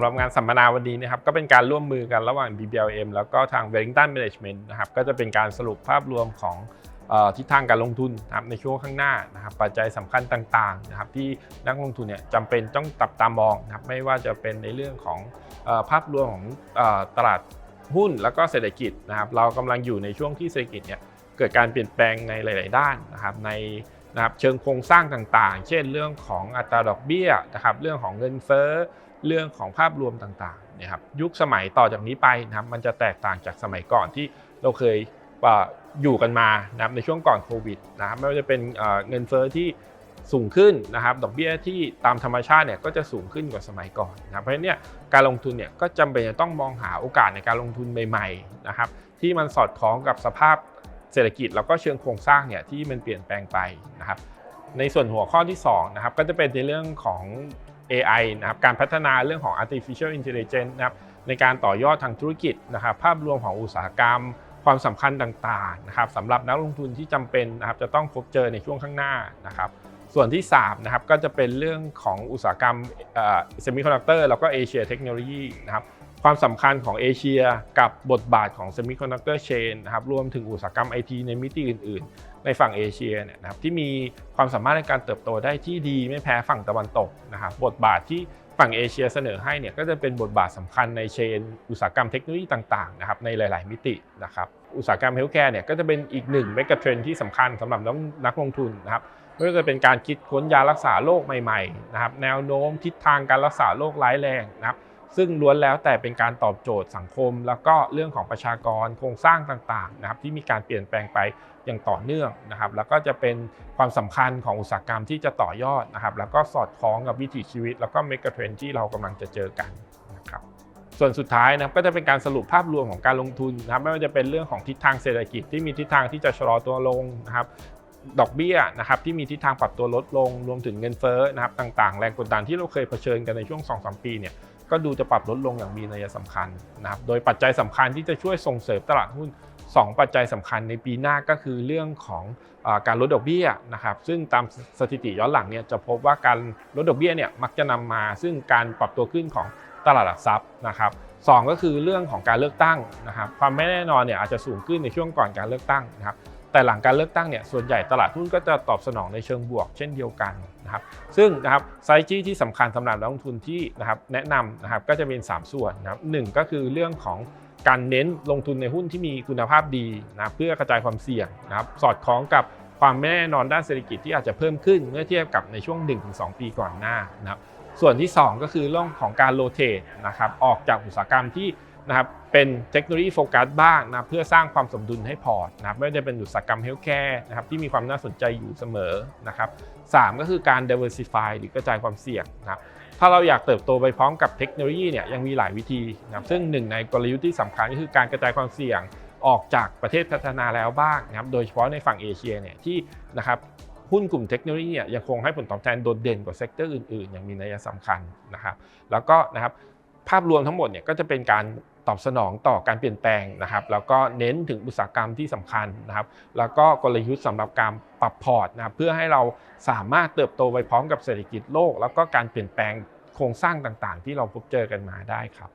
ำหรับงานสัมมนาวันนี้นะครับก็เป็นการร่วมมือกันระหว่าง BBLM แล้วก็ทาง Wellington Management นะครับก็จะเป็นการสรุปภาพรวมของทิศทางการลงทุนนะครับในช่วงข้างหน้านะครับปัจจัยสำคัญต่างๆนะครับที่นักลงทุนเนี่ยจำเป็นต้องตับตามองนะครับไม่ว่าจะเป็นในเรื่องของอภาพรวมของอตลาดหุ้นแล้วก็เศรษฐกิจนะครับเรากำลังอยู่ในช่วงที่เศรษฐกิจเนี่ยเกิดการเปลี่ยนแปลงในหลาย ๆ ด้านนะครับใน นะครับเชิงโครงสร้างต่างๆ เช่นเรื่องของอัตราดอกเบี้ยนะครับเรื่องของเงินเฟ้อเรื่องของภาพรวมต่างๆเนี่ยครับยุคสมัยต่อจากนี้ไปนะครับมันจะแตกต่างจากสมัยก่อนที่เราเคยอยู่กันมานะครับในช่วงก่อนโควิดนะครับไม่ว่าจะเป็นเงินเฟ้อที่สูงขึ้นนะครับดอกเบี้ยที่ตามธรรมชาติเนี่ยก็จะสูงขึ้นกว่าสมัยก่อนนะครับเพราะฉะนั้นเนี่ยการลงทุนเนี่ยก็จำเป็นจะต้องมองหาโอกาสในการลงทุนใหม่ๆนะครับที่มันสอดคล้องกับสภาพ เศรษฐกิจแล้วก็เชิงโครงสร้างเนี่ยที่มันเปลี่ยนแปลงไปนะครับในส่วนหัวข้อที่2นะครับก็จะเป็นในเรื่องของ AI นะครับการพัฒนาเรื่องของ artificial intelligence นะครับในการต่อยอดทางธุรกิจนะครับภาพรวมของอุตสาหกรรม ความสำคัญต่างๆนะครับสำหรับนักลงทุนที่จำเป็นนะครับจะต้องพบเจอในช่วงข้างหน้านะครับส่วนที่3นะครับก็จะเป็นเรื่องของอุตสาหกรรมเซมิคอนดักเตอร์แล้วก็เอเชียเทคโนโลยีนะครับ ความสำคัญของเอเชียกับบทบาทของ Semiconductor Chain นะครับรวมถึงอุตสาหกรรม IT ในมิติอื่น ๆ ในฝั่งเอเชียเนี่ยนะครับที่มีความสามารถในการเติบโตได้ที่ดีไม่แพ้ฝั่งตะวันตกนะครับบทบาทที่ฝั่งเอเชียเสนอให้เนี่ยก็จะเป็นบทบาทสำคัญในเชน อุตสาหกรรมเทคโนโลยีต่างๆนะครับในหลาย ๆ มิตินะครับอุตสาหกรรมเฮลท์แคร์เนี่ยก็จะเป็นอีกหนึ่งเมกะเทรนที่สำคัญสำหรับนักลงทุนนะครับไม่ว่าจะเป็นการคิดค้นยารักษาโรคใหม่ๆนะครับแนวโน้มทิศทางการรักษาโรคร้ายแรงนะครับ ซึ่งล้วนแล้วแต่เป็นการตอบโจทย์สังคม แล้วก็เรื่องของประชากรโครงสร้างต่างๆนะครับที่มีการเปลี่ยนแปลงไปอย่างต่อเนื่องนะครับแล้วก็จะเป็นความสำคัญของอุตสาหกรรมที่จะต่อยอดนะครับแล้วก็สอดคล้องกับวิถีชีวิต แล้วก็เมกะเทรนที่เรากำลังจะเจอกันนะครับส่วนสุดท้ายนะครับก็จะเป็นการสรุปภาพรวมของการลงทุนนะครับไม่ว่าจะเป็นเรื่องของทิศทางเศรษฐกิจที่มีทิศทางที่จะชะลอตัวลงนะครับดอกเบี้ยนะครับที่มีทิศทางปรับตัวลดลงรวมถึงเงินเฟ้อนะครับต่างๆ แรงกดดันที่เราเคยเผชิญกันในช่วง 2-3 ปีเนี่ย ก็ดูจะปรับลดลงอย่างมีนัยสำคัญนะครับ โดยปัจจัยสำคัญที่จะช่วยส่งเสริมตลาดหุ้น 2 ปัจจัยสำคัญในปีหน้าก็คือเรื่องของการลดดอกเบี้ยนะครับ ซึ่งตามสถิติย้อนหลังเนี่ยจะพบว่าการลดดอกเบี้ยเนี่ยมักจะนำมา ซึ่งการปรับตัวขึ้นของตลาดหลักทรัพย์นะครับสก็คือเรื่องของการเลือกตั้งนะครับ ความไม่แน่นอนเนี่ยอาจจะสูงขึ้นในช่วงก่อนการเลือกตั้งนะครับ แต่หลังการเลือกตั้งเนี่ยส่วนใหญ่ตลาดหุ้นก็จะตอบสนองในเชิงบวกเช่นเดียวกันนะครับซึ่งนะครับไซจี้ที่สำคัญสำหรับนักลงทุนที่นะครับแนะนำนะครับก็จะเป็น 3 ส่วนนะครับหก็คือเรื่องของการเน้นลงทุนในหุ้นที่มีคุณภาพดีนะเพื่อกระจายความเสี่ยงนะครับสอดคล้องกับความไม่แน่นอนด้านเศรษฐกิจที่อาจจะเพิ่มขึ้นเมื่อเทียบกับในช่วง 1-2 ปีก่อนหน้านะครับส่วนที่ 2 ก็คือเรื่องของการโรเตทนะครับออกจากอุตสาหกรรมที่ นะครับเป็นเทคโนโลยีโฟกัสบ้างนะเพื่อสร้างความสมดุลให้พอร์ตนะครับไม่ว่าจะเป็นอุตสาหกรรมเฮลท์แคร์นะครับที่มีความน่าสนใจอยู่เสมอนะครับสก็คือการ diversify หรือกระจายความเสี่ยงนะครับถ้าเราอยากเติบโตไปพร้อมกับเทคโนโลยีเนี่ยยังมีหลายวิธีนะครับซึ่งหนึ่งในกลยุทธ์ที่สำคัญก็คือการกระจายความเสี่ยงออกจากประเทศพัฒนาแล้วบ้างนะครับโดยเฉพาะในฝั่งเอเชียเนี่ยที่นะครับหุ้นกลุ่มเทคโนโลยีเนี่ยยังคงให้ผลตอบแทนโดดเด่นกว่าเซกเตอร์อื่นๆ อย่างมีนัยสำคัญนะครับแล้วก็นะครับ ภาพรวมทั้งหมดเนี่ยก็จะเป็นการตอบสนองต่อการเปลี่ยนแปลงนะครับ แล้วก็เน้นถึงอุตสาหกรรมที่สำคัญนะครับ แล้วก็กลยุทธ์สำหรับการปรับพอร์ตนะครับเพื่อให้เราสามารถเติบโตไปพร้อมกับเศรษฐกิจโลก แล้วก็การเปลี่ยนแปลงโครงสร้างต่างๆ ที่เราพบเจอกันมาได้ครับ